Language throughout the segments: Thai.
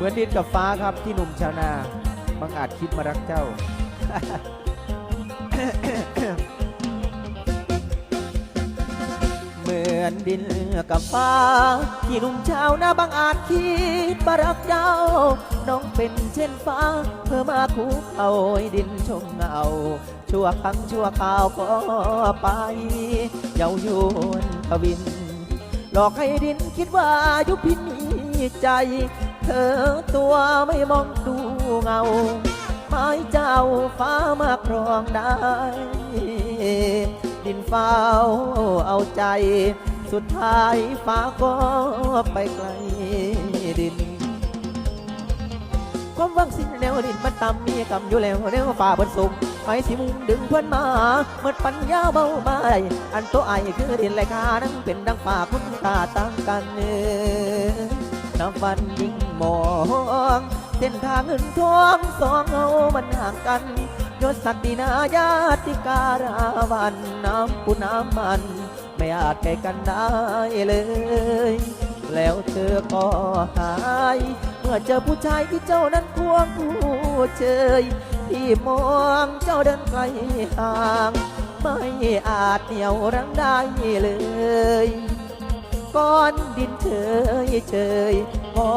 เหมือนดินกับฟ้าครับที่หนุ่มชาวนาบางอาจคิดมารักเจ้า เหมือนดินกับฟ้า ที่หนุ่มชาวนาบางอาจคิดมารักเจ้า น้องเป็นเช่นฟ้า เพื่อมาคุกเอาดินชมเงาชั่วครั้งชั่วคราวก็ไปเย้ายวนทวิน หลอกให้ดินคิดว่ายุพินีใจ อตัวไม่มองดูเงาไม้เจ้าฟ้ามาครองได้ ดินฟ้าเอาใจ สุดท้ายฟ้าก็ไปไกลดิน ความหวังสิ้นแล้วดินมันต่ำมีกำอยู่แล้วเร็วฝ่าบนสูงไปสิมุงดึงเพื่อนมาเมื่อปัญญาเบาไม่อันตัวไอคือดินและคานั้นเป็นดังฝ่าคุณตาตั้งกันเนื้อ น้ำฟันยิ่งมอง เส้นทางเงินทองสองเอามันห่างกันยศศักดินาญาติการาวันน้ำปุน้ำมัน ไม่อาจแก่กันได้เลย แล้วเธอก็หาย เมื่อเจอผู้ชายที่เจ้านั้นควงคู่เชยที่มองเจ้าเดินไกลห่าง ไม่อาจเหนี่ยวรั้งได้เลย ก้อนดินเฉยเฉยก็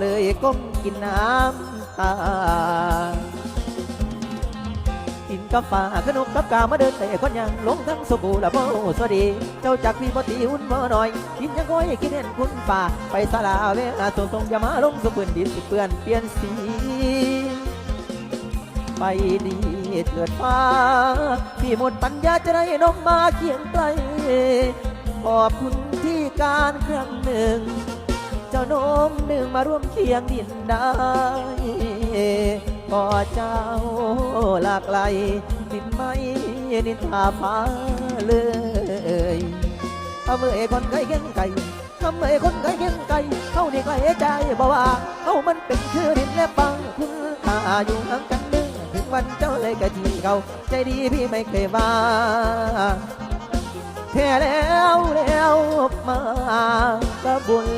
เลยก้มกินน้ำตากินกับฝาขนมกับกามาเดินแต่คนยังลงทั้งสบู่ละโบสวัสดี เจ้าจากพี่บตีหุ่นบ่หน่อยกินยังก้อยกินเห็นคุณฝ่า ไปสลาเวลาส่งส่งอย่ามาลงสปืนดินเปื้อนเปลี่ยนสี ไปดีเถิดฟ้าที่หมดปัญญาจะได้น้องมาเคียงไกลขอบคุณที่ การครั้งหนึ่ง เจ้าโน้มหนึ่งมาร่วมเคียงดินได้ก็เจ้าหลากไหลดินไม่นินทาฟ้าเลยเอาเมื่อคนไก่เก่งไก่ทำเมื่อคนไก่เก่งไก่เขานี่ไกลใจบอกว่าเขามันเป็นคือดินและปังคุณตาอยู่ห่างกันเดือถึงวันเจ้าเลยกะทีเขาใจดีพี่ไม่เคยว่าแค่แล้ว บมากระบุญ